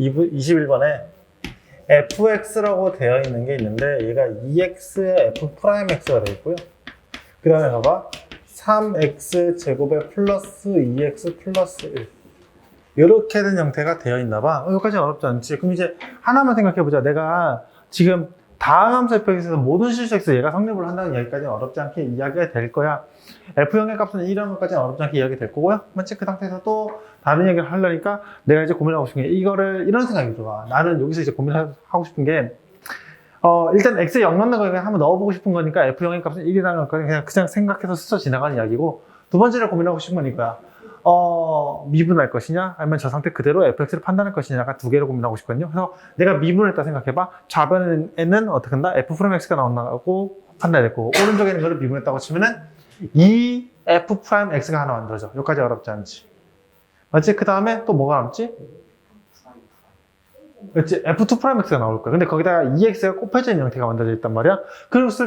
21번에 fx라고 되어 있는 게 있는데 얘가 2x에 f 프라임 x가 되어 있고요. 그 다음에 봐봐. 3x 제곱에 플러스 2x 플러스 1. 이렇게 된 형태가 되어 있나 봐. 어, 여기까지 어렵지 않지. 그럼 이제 하나만 생각해 보자. 내가 지금 다음 함수 fx에서 모든 실수에서 얘가 성립을 한다는 이야기까지는 어렵지 않게 이야기가 될 거야. f형의 값은 1이라는 것까지는 어렵지 않게 이야기 될 거고요. 맞지? 그 상태에서 또 다른 얘기를 하려니까 내가 이제 고민하고 싶은 게 이거를 이런 생각이 들어와. 나는 여기서 이제 고민하고 싶은 게 어, 일단 x에 0 넣는 거 그냥 한번 넣어보고 싶은 거니까 f형의 값은 1이라는 걸 그냥 그냥 생각해서 스쳐 지나가는 이야기고 두 번째로 고민하고 싶은 거니까 어, 미분할 것이냐 아니면 저 상태 그대로 fx를 판단할 것이냐가 두 개로 고민하고 싶거든요. 그래서 내가 미분했다 생각해봐. 좌변에는 어떻게 한다? f 프라임 x가 나온다고 판단했고 오른쪽에 있는 거를 미분했다고 치면은 이 f 프라임 x가 하나 만들어져. 여기까지 어렵지 않지. 맞지? 그 다음에 또 뭐가 남지? 그렇지 f2 프라임 x가 나올 거야. 근데 거기다가 2x가 곱해져 있는 형태가 만들어져 있단 말이야.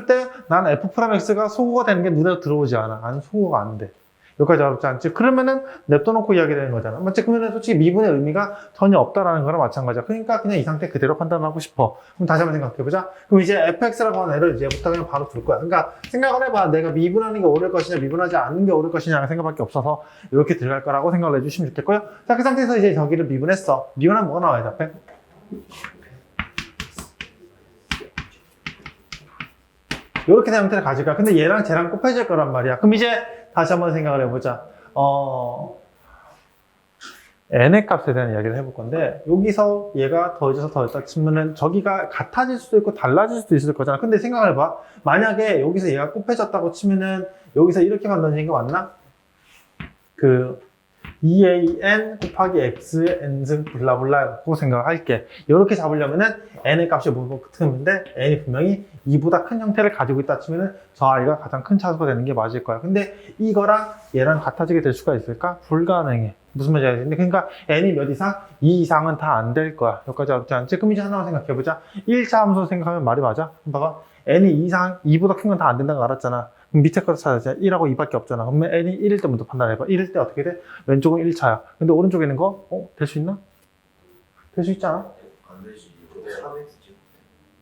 때 나는 f 프라임 x가 소거가 되는 게 눈에 들어오지 않아. 나는 소거가 안 돼. 여기까지 어렵지 않지? 그러면은 냅둬놓고 이야기 되는 거잖아. 맞지? 그러면 솔직히 미분의 의미가 전혀 없다라는 거랑 마찬가지야. 그러니까 그냥 이 상태 그대로 판단하고 싶어. 그럼 다시 한번 생각해보자. 그럼 이제 fx라고 하는 애를 이제부터 그냥 바로 둘 거야. 그러니까 생각을 해봐. 내가 미분하는 게 옳을 것이냐, 미분하지 않는 게 옳을 것이냐 생각밖에 없어서 이렇게 들어갈 거라고 생각을 해주시면 좋겠고요. 자, 그 상태에서 이제 저기를 미분했어. 미분하면 뭐가 나와야 돼, 앞에? 이렇게 된 형태를 가질 거야. 근데 얘랑 쟤랑 곱해질 거란 말이야. 그럼 이제 다시 한번 생각을 해보자. 어, n의 값에 대한 이야기를 해볼 건데, 여기서 얘가 더해져서 더했다 치면은 저기가 같아질 수도 있고 달라질 수도 있을 거잖아. 근데 생각을 해봐. 만약에 여기서 얘가 곱해졌다고 치면은 여기서 이렇게 만들어진 게 맞나? 그, 2an 곱하기 x의 n승 블라블라고 생각을 할게. 이렇게 잡으려면은 n의 값이 뭐뭐 같은데 n이 분명히 2보다 큰 형태를 가지고 있다 치면은 저 아이가 가장 큰 차수가 되는 게 맞을 거야. 근데 이거랑 얘랑 같아지게 될 수가 있을까? 불가능해. 무슨 말인지 알겠는데 그러니까 n이 몇 이상? 2 이상은 다 안 될 거야. 여기까지 어렵지 않지? 그럼 이제 하나만 생각해보자. 1차 함수 생각하면 말이 맞아? 봐봐. n이 2 이상, 2보다 큰 건 다 안 된다는 거 알았잖아. 밑에 거를 찾아야 1하고 2밖에 없잖아. 그러면 n이 1일 때부터 판단해봐. 1일 때 어떻게 돼? 왼쪽은 1차야. 근데 오른쪽에 있는 거, 어? 될 수 있나? 될 수 있잖아. 안 되지. 근데 3x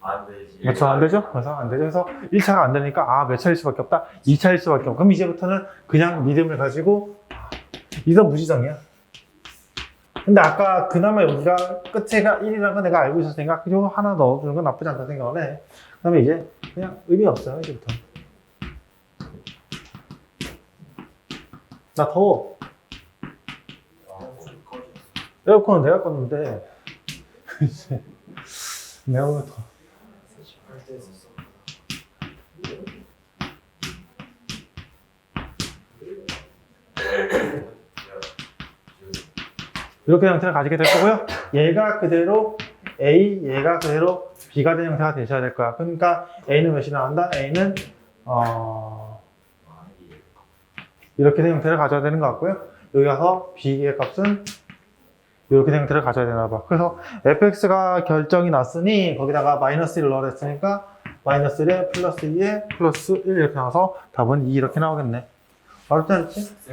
안 되지. 그렇죠. 안 되죠? 그래서 안 되죠. 그래서 1차가 안 되니까, 아, 몇 차일 수밖에 없다? 2차일 수밖에 없고. 그럼 이제부터는 그냥 믿음을 가지고, 이건 무지성이야. 근데 아까 그나마 여기가 끝에가 1이라는 건 내가 알고 있었으니까, 그거 하나 넣어주는 건 나쁘지 않다 생각을 해. 그 다음에 이제, 그냥 의미 없어요, 이제부터. 나 더워. 에어컨은 내가 껐는데, 내가 보면 더. 이렇게 형태를 가지게 될 거고요. 얘가 그대로 A, 얘가 그대로 B가 된 형태가 되셔야 될 거야. 그러니까 A는 몇이 나온다? A는 어, 이렇게 된 형태를 가져야 되는 것 같고요. 여기 가서 B의 값은 이렇게 된 형태를 가져야 되나 봐. 그래서 fx가 결정이 났으니 거기다가 마이너스 1을 넣어냈으니까 마이너스 1에 플러스 2에 플러스 1 이렇게 나와서 답은 2 이렇게 나오겠네. 어렵지 않지?